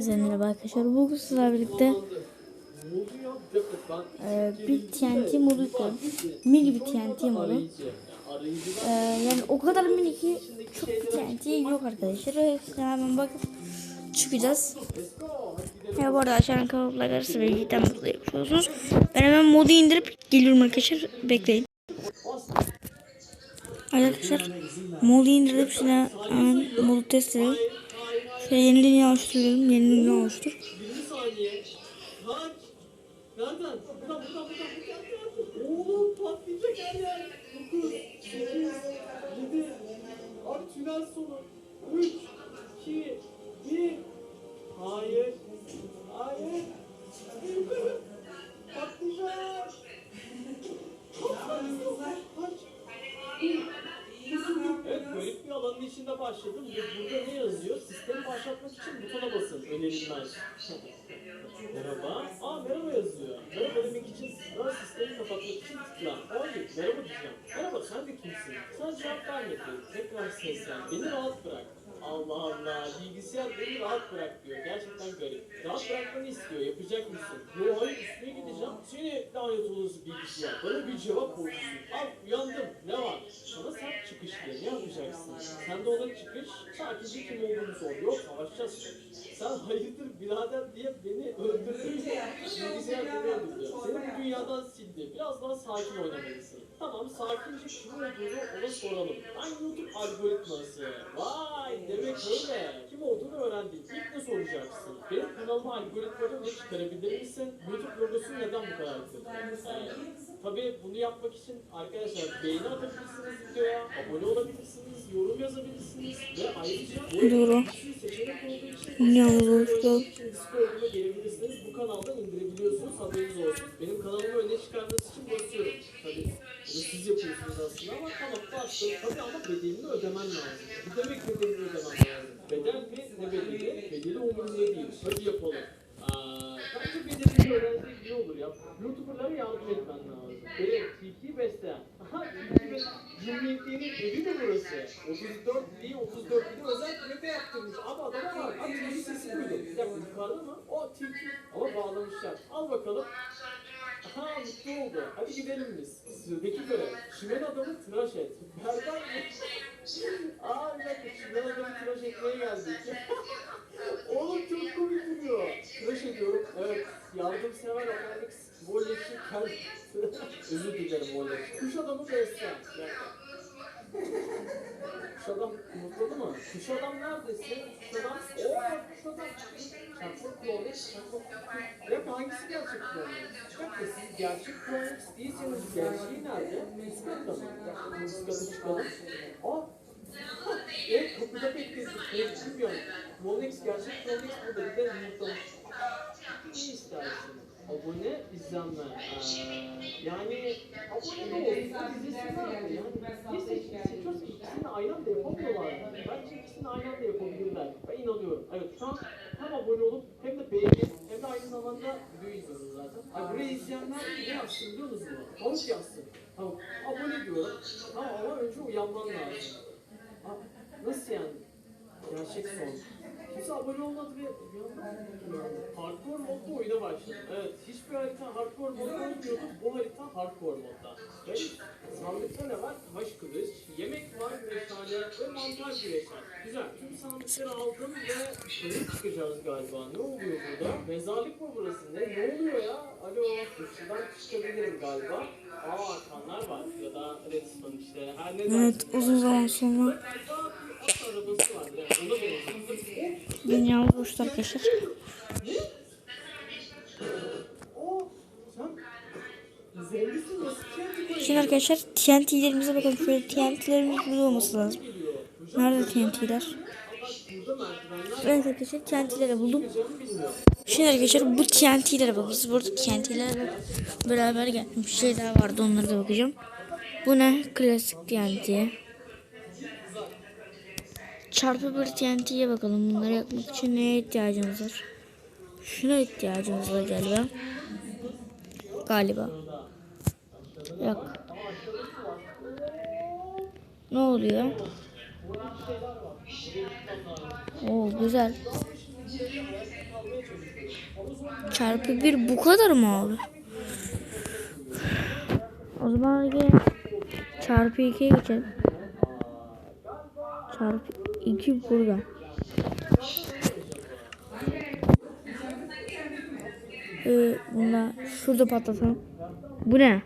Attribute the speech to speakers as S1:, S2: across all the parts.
S1: Herkese merhaba arkadaşlar. Bugün sizlerle birlikte e, bir TNT modu yüklüyorum. Mini bir TNT modu. E, yani o kadar mini ki çok bir TNT yok arkadaşlar. Hepsine hemen bakıp çıkacağız. Ya bu arada aşağıdan gelirse ve cidden mutlu yapıyorsunuz. Ben hemen modu indirip geliyorum arkadaşlar. Bekleyin. Arkadaşlar modu indirip hepsine hemen modu test edelim. Şöyle yeni dünya oluşturuyorum. Yeni dünya oluştur.
S2: Oğlum patlayacak her yer. 9, 8, 7. Abi tünel sonu. Beni rahat bırak. Allah Allah. Bilgisayar beni rahat bırak diyor. Gerçekten garip. Rahat bırakmanı istiyor. Yapacak mısın? Yo hayır üstüne gideceğim. Seni lanet olası bilgisayar. Bana bir cevap borçlusun. Al uyandım. Ne var? Sana sert çıkış diye ne yapacaksın? Sen de ona çıkış. Sadece kim olduğunu sor. Yok savaşacağız. Sen hayırdır birader diye beni öldürdün. Bilgisayar beni öldürdü. Seni bu dünyadan sildi. Biraz daha sakin oynamalısın. Tamam sakince kim olduğunu ona soralım. Ben YouTube algoritması. Vay demek öyle. Kim olduğunu öğrendin. İlk ne soracaksın? Benim kanalıma algoritmalarını çıkarabilir misin? YouTube logosu neden bu kadar kötü? Ee, Tabii bunu yapmak için arkadaşlar beğeni atabilirsiniz videoya, abone olabilirsiniz, yorum yazabilirsiniz ve ayrıca
S1: Doğru. Dünyamız oluştu.
S2: için Discord'uma gelebilirsiniz. Bu kanaldan indirebiliyorsunuz haberiniz olsun. Benim kanalımı öne çıkarması için basıyorum. Tabii siz yapıyorsunuz aslında ama tamam bastım. Tabii ama bedelini ödemen lazım. Bu demek bedelini ödemen lazım. Bedel mi ne bedeli? Bedeli umurumda değil. Hadi yapalım. Aa, bence bedelini öğrensek iyi olur ya. YouTuber'lara yardım etmen lazım. Evet, TP besleyen. Aha, besleyen. Cumhuriyetliğinin evi mi burası? 34 değil, 34 değil özel künefe yaptırmış. Abi adama var. Abi TP sesi duydum. Bir dakika yukarıda mı? O TP. Ama bağlamışlar. Al bakalım. Aha mutlu oldu. Hadi gidelim biz. Sıradaki görev. Çimen adamı tıraş et. Berdan mı? Aa bir dakika çimen adamı tıraş etmeye geldik. Oğlum çok komik duruyor. Tıraş ediyorum. Evet. Yardımsever Alex Volleş'i. Özür dilerim Volleş. Kuş adamı beslen. Dakika. Kuş adam mutladı mı? Kuş adam neredesin? Kuş adam... Ooo kuş adam. Çakmak Klonex, çakmak... Ya hangisi gerçek Klonex? Bir dakika siz gerçek Klonex değilseniz gerçeği nerede? Katta mı? Katı çıkalım. Aa! Evet kapıda bekledik. Evet bilmiyorum. Klonex gerçek Klonex burada bir de yumurtlamış. Ne istersin? Abone, izlenme. Ee, yani abone de olsun, izlesinler de. Yani bir seç, seçiyorsa ikisini aynı anda yapamıyorlar. Bence ikisini aynı anda yapabilirler. Ben inanıyorum. Evet şu an hem abone olup hem de beğenip hem de aynı zamanda video izliyoruz zaten. Ay burayı izleyenler ne yapsın biliyor musunuz? Tavuk yazsın. Tavuk. Abone diyorum. Ama, ama önce uyanman lazım. Ha, nasıl yani? Gerçek son. Kimse abone olmadı ve hardcore modda oyuna başladı. Evet, hiçbir harita hardcore modda olmuyordu. Bu harita hardcore modda. Ve sandıkta ne var? Taş kılıç, yemek var, meşale ve mantar güreşler. Güzel. Tüm sandıkları aldım ve dışarı çıkacağız galiba. Ne oluyor burada? Mezarlık mı burası? Ne? Ne oluyor ya? Alo, şuradan çıkabilirim galiba. Aa, kanlar var ya da redstone işte. Her ne
S1: Evet uzun zaman sonra Dünyamız oluştu arkadaşlar. Şimdi arkadaşlar TNT'lerimize bakalım. Şöyle TNT'lerimiz burada olması lazım. Nerede TNT'ler? Evet arkadaşlar TNT'leri buldum. Şimdi arkadaşlar bu TNT'lere bakacağız. Burada TNT'lerle beraber gelmiş şey daha vardı onlara da bakacağım. Bu ne? Klasik TNT. Çarpı bir TNT'ye bakalım. Bunları yapmak için neye ihtiyacımız var? Şuna ihtiyacımız var galiba. Galiba. Yok. Ne oluyor? Oo güzel.
S2: Çarpı bir bu kadar mı abi? O zaman gel. Çarpı 2'ye geçelim. Çarpı 2 burada. Ee, bunda şurada patlatalım. Bu ne?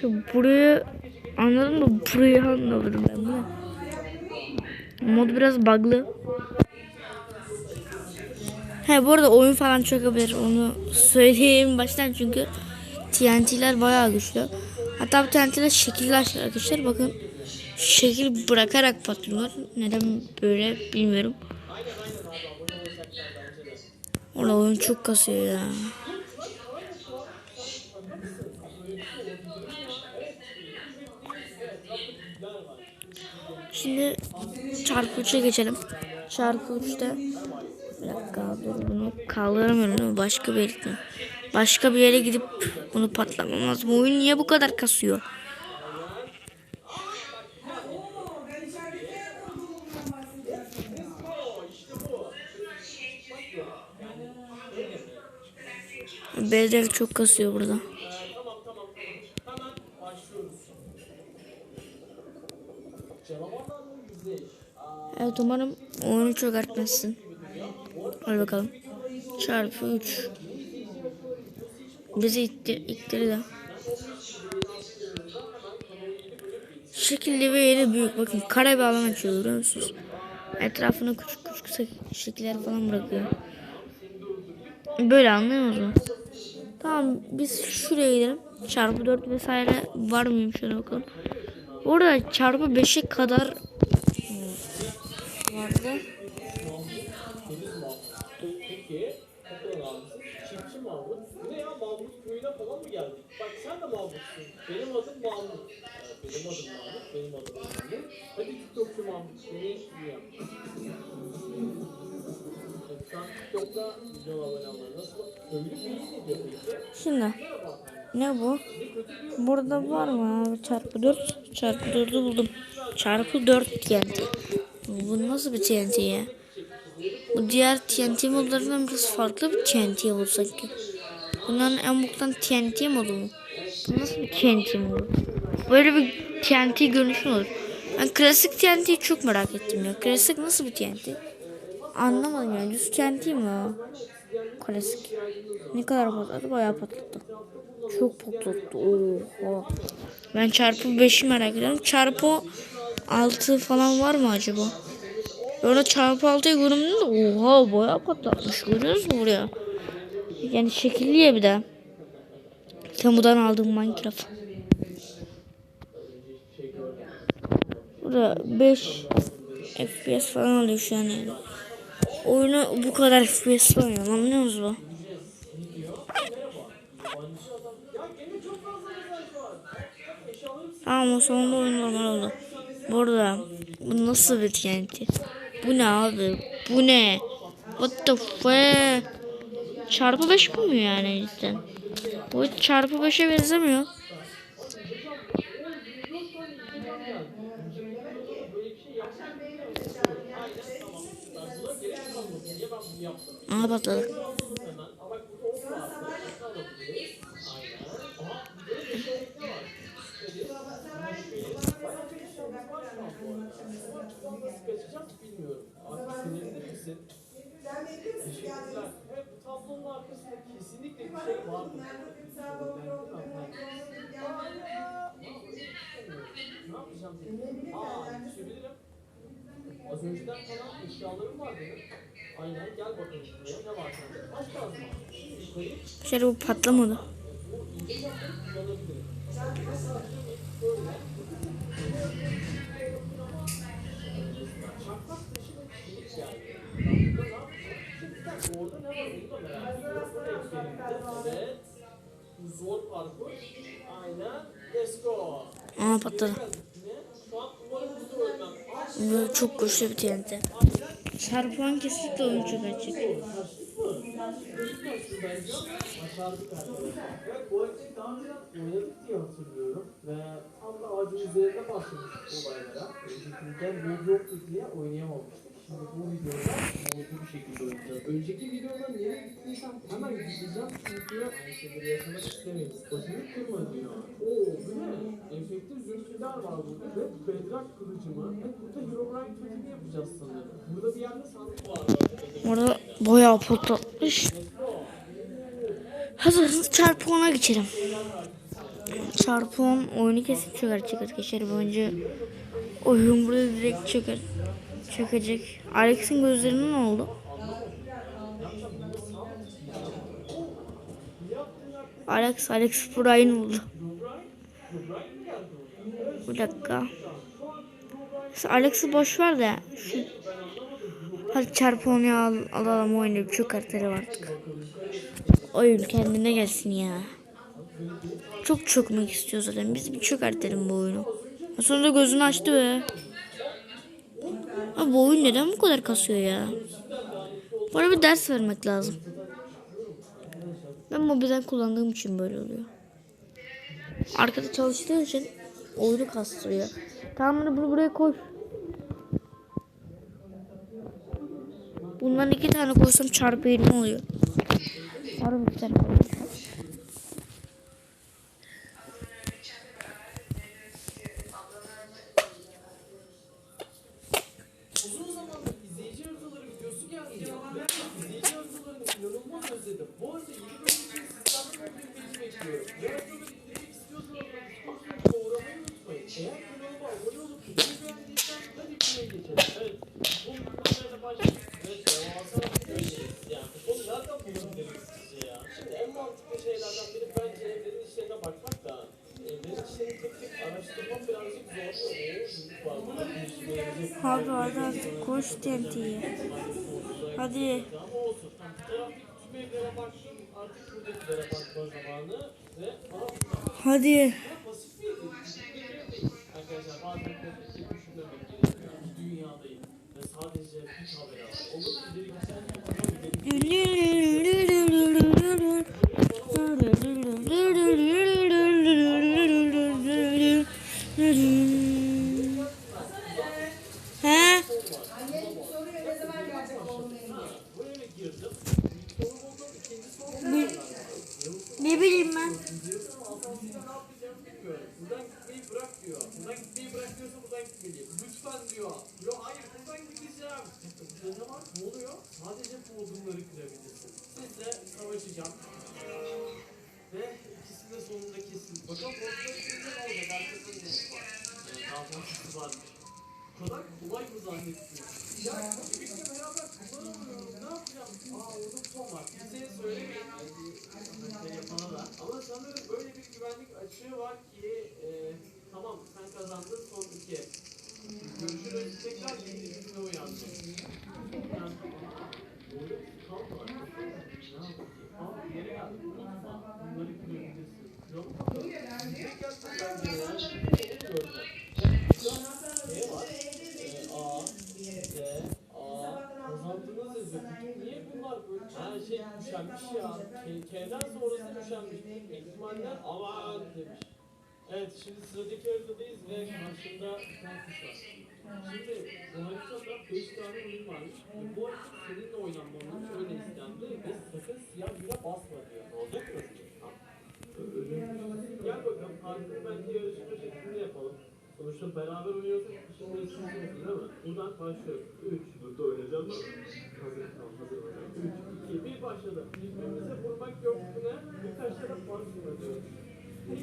S2: Şu burayı anladın mı? Burayı anlamadım ben. Bu ne? Mod biraz bug'lı. He bu arada oyun falan çökebilir. Onu söyleyeyim baştan çünkü TNT'ler bayağı güçlü. Hatta bu TNT'ler şekilli arkadaşlar. Bakın şekil bırakarak patlıyorlar. Neden böyle bilmiyorum. Orada oyun çok kasıyor ya. Şimdi çarpı 3'e geçelim. Çarpı 3'te bir dakika dur bunu kaldıramıyorum? Başka bir yere. Başka bir yere gidip bunu patlamam lazım. Oyun niye bu kadar kasıyor? Bedel çok kasıyor burada. Evet umarım oyunu çökertmezsin. Hadi bakalım. Çarpı 3. Bizi itti, ittirdi. Şekilli ve yeni büyük. Bakın kare bir alan açıyor görüyor musunuz? Etrafına küçük küçük şek- şekiller falan bırakıyor. Böyle anlıyor musunuz? Tamam biz şuraya gidelim. Çarpı 4 vesaire var mıyım şöyle bakalım. Orada çarpı 5'e kadar vardı.
S1: Benim adım Mahmut. Benim adım Mahmut. Benim adım Mahmut. Hadi TikTokçu Mahmut. Seni duyuyorum.
S2: Şimdi ne bu? Burada var mı? Çarpı 4. Çarpı 4'ü buldum. Çarpı 4 TNT. Bu nasıl bir TNT ya? Bu diğer TNT modlarından biraz farklı bir TNT modu sanki. Bunların en boktan TNT modu mu? Bu nasıl bir TNT modu? Böyle bir TNT görünüşü olur? Ben klasik TNT'yi çok merak ettim ya. Klasik nasıl bir TNT? Anlamadım ya. Düz TNT mi o? Klasik. Ne kadar patladı? Bayağı patlattı. Çok patlattı. Oha. Ben çarpı 5'i merak ediyorum. Çarpı 6 falan var mı acaba? Orada çarpı 6'yı göründü de oha bayağı patlatmış. Görüyoruz mu buraya? Yani şekilliye bir de. Temu'dan aldığım Minecraft. Burada 5 FPS falan alıyor şu an yani. Oyunu bu kadar FPS oynuyorum anlıyor musunuz? Tamam o sonunda oyun normal oldu. Burada bu nasıl bir TNT? Bu ne abi? Bu ne? What the fuck? Çarpı 5 bu mu yani cidden? Bu çarpı 5'e benzemiyor. Aha patladı.
S1: Bilmiyorum. Abi sinirli misin? Tablonun arkasında kesinlikle bir şey var. Ne yapacağım peki? Aa düşebilirim. Az önceden kalan eşyalarım var benim. Aynen gel bakalım buraya. Ne var sende? Taş lazım.
S2: Şöyle bu patlamadı.
S1: Çakmak taşı ve kilit geldi.
S2: Aha patladı. Bu çok güçlü bir TNT. Çarpan kesinlikle oyun çok açık.
S1: Başardık arkadaşlar. Evet bu haritayı daha önceden oynadık diye hatırlıyorum. Ve tam da ağacın üzerinde başlamıştık olaylara. Çünkü video yoktu diye oynayamamıştık.
S2: Önceki videoda nereye gittiysem hemen gideceğim çünkü şeyleri yaşamak istemeyiz. Başını kırma diyor. Oo bu ne? Efektif zülfüler var burada ve bedrak kılıcımı. Ve burada Herobrine kötülüğü yapacağız sanırım. Burada bir yerde sandık var.
S1: Orada bayağı patlatmış. Hadi hızlı çarpı ona geçelim. Çarpı 10 oyunu kesip çöker arkadaşlar. Bence oyun burada direkt çöker. Çökecek. Alex'in gözlerine ne oldu? Alex, Alex Brian oldu. Bir dakika. Alex'i boş ver de şu Hadi çarpı al, alalım oyunu çok artırı artık. Oyun kendine gelsin ya. Çok çökmek istiyor zaten. Biz bir çökertelim bu oyunu. Sonra da gözünü açtı be. Abi bu oyun neden bu kadar kasıyor ya? Bana bir ders vermek lazım. Ben mobilden kullandığım için böyle oluyor. Arkada çalıştığı için oyunu kastırıyor. Tamam bunu buraya koy. Bundan iki tane koysam çarpı 20 oluyor. Harbi bir tane koyayım.
S2: Hadi
S1: hadi hadi koş TNT'yi. Hadi.
S2: Ama olsun. Bu taraftaki tüm evlere baktım. Artık buradakilere bakma zamanı. Ve bana
S1: Hadi.
S2: basit bir değil. Arkadaşlar bazen de düşünmemek gerekiyor. Bir dünyadayım. Ve sadece bir kamera var. Olur mu? İleri gitsen kolay mı zannettin? Ya birlikte beraber kullanamıyorum. Ne yapacağım? Aa orada son var. Kimseye söylemeyin. Hani şey yapana da. Ama sanırım böyle bir güvenlik açığı var ki e, tamam sen kazandın son iki. Görüşürüz. Tekrar yeni bir uyandım. Orada kamp var. Ne yapayım? Kamp yere geldim. Lütfen bunları kırabilirsin. Yok. Tek Bunlar böyle? Ha şey düşenmiş ya. K'den sonrası düşenmiş. İhtimaller aman demiş. Evet şimdi sıradaki haritadayız ve karşımda kuş var. Şimdi bu haritada 5 tane oyun varmış. Ve bu harita seninle oynanmamız öyle istendi. Ve sakın siyah bile basma diyor. Ne olacak mı? Gel bakalım harika bence yarışma şeklinde yapalım. Sonuçta beraber oynuyorsak şimdi istiyorsunuz değil mi? Buradan başlıyoruz. 3. Burada oynayacağım mı? Hazır tamam hazır hocam. 3, 2, 1 başladı. Birbirimize vurmak yok buna. Birkaç tane puan sürüyoruz.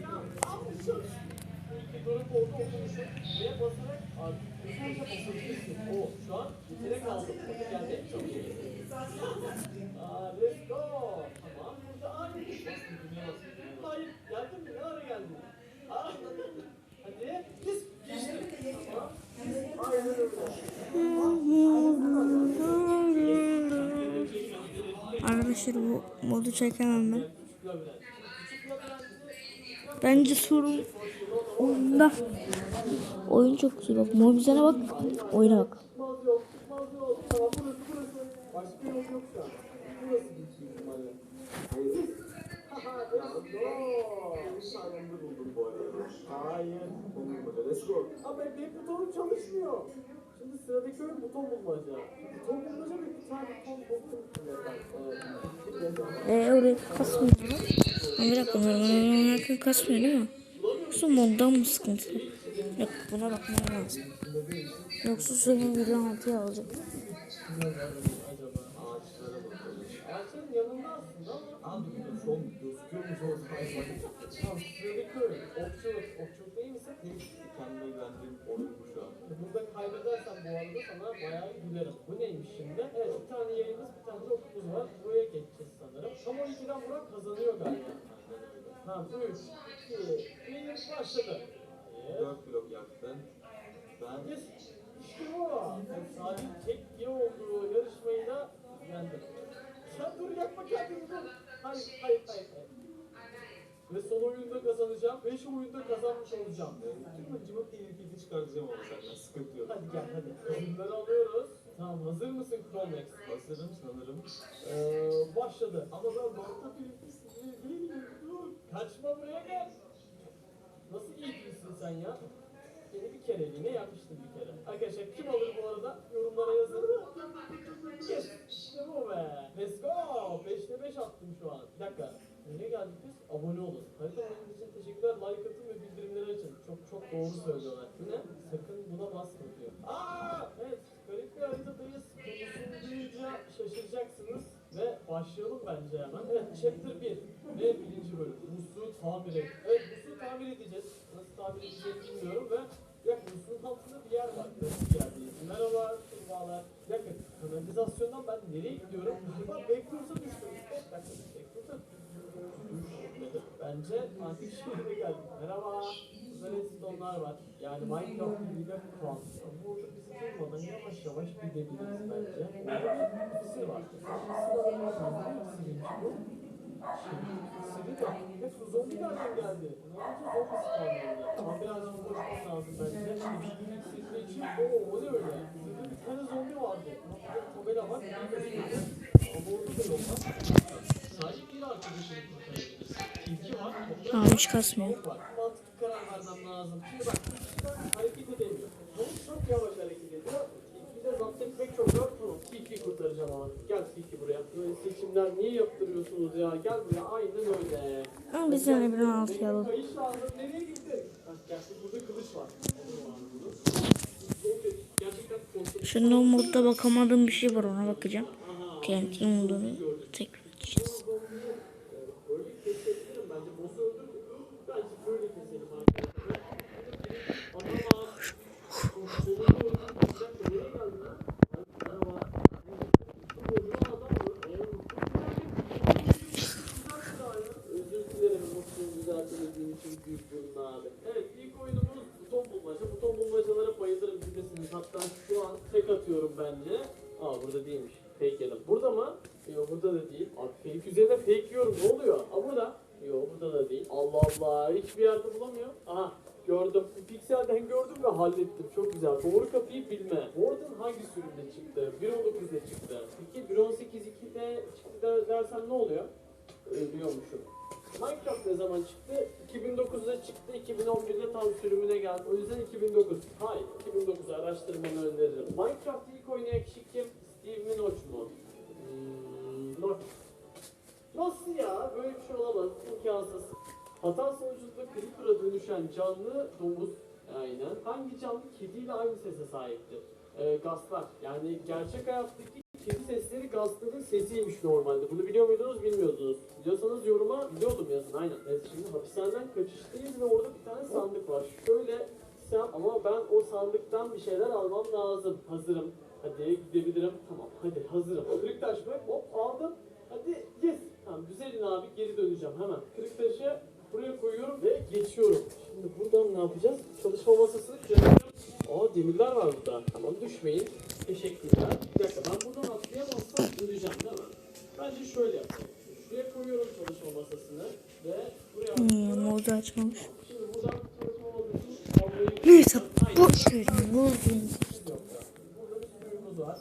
S2: Ya almışım. İki durum oldu okumuşum. Ve basarak artık hızlıca basabilirsin. O şu an yetenek aldım. Hadi gelmeye çalışıyoruz. Aa, let's go. Tamam burada aynı kuş bastın düğmeye bastın. Hayır geldin mi? Ne ara geldin? Aa, hadi. Biz geçtim. Tamam. Aynen öyle.
S1: Arkadaşlar bu modu çekemem ben. Bence sorun oyunda. Oyun çok güzel bak. Mobilizene bak. Oyuna bak.
S2: Hayır. Ama benim butonum çalışmıyor. Şimdi sıradaki oyun buton bulmaca. Buton bulmaca ve bir tane ton topu
S1: Eee orayı kasmıyor. Ama bir dakika normal oynarken kasmıyor değil mi? Yoksa moddan mı sıkıntı? Yok buna bakmam lazım. Yoksa suyun bir altıya alacak.
S2: Burada kaybedersen bu arada sana bayağı gülerim. Bu neymiş şimdi? Evet bir tane yayımız bir tane de okumuz var. Buraya geçeceğiz sanırım. Ama o ikiden Burak kazanıyor galiba. Ha 3, 2, 1 başladı. Evet.
S3: 4 blok yaktın. Ben
S2: Yes. İşte bu. Salih tek bir olduğu yarışmayı da yendi. Sen dur yapma kendini dur. Hayır hayır hayır. hayır. Ve son oyunda kazanacağım. 5 oyunda kazanmış olacağım.
S3: Cıvık cıvık PvP'de çıkartacağım ama senden sıkıntı yok.
S2: Hadi gel hadi. Oyunları alıyoruz. Tamam hazır mısın Chromex?
S3: Hazırım sanırım.
S2: Ee, başladı. Ama ben PvP'si değilim. Dur. Kaçma buraya gel. Nasıl iyi birisin sen ya? Beni bir kereliğine yapmıştın bir kere. Arkadaşlar kim alır bu arada? Yorumlara yazın. Yes. İşte bu be. Let's go. 5'te 5 attım şu an. Bir dakika. Nereye geldik biz? Abone olun. Harita oyununuz için teşekkürler. Like atın ve bildirimleri açın. Çok çok doğru söylüyorlar. Bu ne? Sakın buna basma diyor. Aa, evet. Garip bir haritadayız. Konusunu duyunca şaşıracaksınız. Ve başlayalım bence hemen. Evet, chapter 1 ve birinci bölüm. Musluğu tamir et. Evet, musluğu tamir edeceğiz. Nasıl tamir edeceğiz bilmiyorum ve ya musluğun altında bir yer var. Nasıl bir yerdeyiz? Merhaba, kurbağalar. Bir dakika, kanalizasyondan ben nereye gidiyorum? Galiba Bence antik şehre geldik. Merhaba. Redstone'lar var. Yani Minecraft. Ama orada bizi durmadan yavaş yavaş gidebiliriz bence. Bir iksir var. Bu. İksiri de. Hep bu zombi nereden geldi? Ne oldu zombi spawnlandı? Ama birazdan koşmam lazım bence. İksirini için. Oo o ne öyle? Burada bir tane zombi vardı. Tabela var. Ama orada da yok. Sadece bir arkadaşını kurtarabiliriz.
S1: Tamam hiç kasmıyor.
S2: Seçimler niye yaptırıyorsunuz ya? Gel buraya, aynen öyle.
S1: Ama biz yine bir 16'ya alalım.
S2: Kayış
S1: Şimdi o modda bakamadığım bir şey var ona bakacağım. TNT olduğunu tekrar açacağız.
S2: Böyle kesebilirim bence. Boss'u öldürdüm. Bence böyle keselim arkadaşlar. Adama solunu öldürdüm. Bir dakika nereye geldin lan? Merhaba. Bu bozulan adam mı? Özür dilerim mutluluğu düzeltemediğim için büyük burun abi. Evet ilk oyunumuz buton bulmaca. Buton bulmacalara bayılırım bilirsiniz. Hatta şu an tek atıyorum bence. Aa burada değilmiş. Fake yedim. Burada mı? Yok burada da değil. Abi fake üzerine fake yiyorum. Ne oluyor? Aa burada. Yok burada da değil. Allah Allah. Hiçbir yerde bulamıyorum. Aha gördüm. Bir pikselden gördüm ve hallettim. Çok güzel. Doğru kapıyı bilme. Warden hangi sürümde çıktı? 1.19'da çıktı. Peki 1.18.2'de çıktı der- dersen ne oluyor? Ölüyormuşum. Minecraft ne zaman çıktı? 2009'da çıktı, 2011'de tam sürümüne geldi. O yüzden 2009. Hayır, 2009 araştırmanı öneririm. Minecraft'ı ilk oynayan kişi kim? Steve Minoch mu? Hmm, Notch. Nasıl ya? Böyle bir şey olamaz. İmkansız. Hata sonucunda Creeper'a dönüşen canlı domuz. Aynen. Hangi canlı kediyle aynı sese sahiptir? Ee, gazlar. Yani gerçek hayattaki kedi sesleri gazların sesiymiş normalde. Bunu biliyor muydunuz bilmiyordunuz. Biliyorsanız yoruma biliyordum yazın aynen. Evet şimdi hapishaneden kaçıştayız ve orada bir tane sandık var. Şöyle sen ama ben o sandıktan bir şeyler almam lazım. Hazırım. Hadi gidebilirim. Tamam hadi hazırım. Kırık taş mı? Hop aldım. Hadi yes. Tamam güzelin abi geri döneceğim hemen. Kırık taşı buraya koyuyorum ve geçiyorum. Şimdi buradan ne yapacağız? Çalışma masasını. Aa demirler var burada. Tamam düşmeyin. Teşekkürler. Bir dakika ben buradan atlıya bassam öleceğim değil mi? Bence şöyle yapacağım. Şuraya koyuyorum çalışma masasını ve buraya...
S1: Hmm, modu açmamış.
S2: Şimdi buradan çalışma masasını...
S1: Neyse boş verin. Buldum. Burada bir sürümüz var.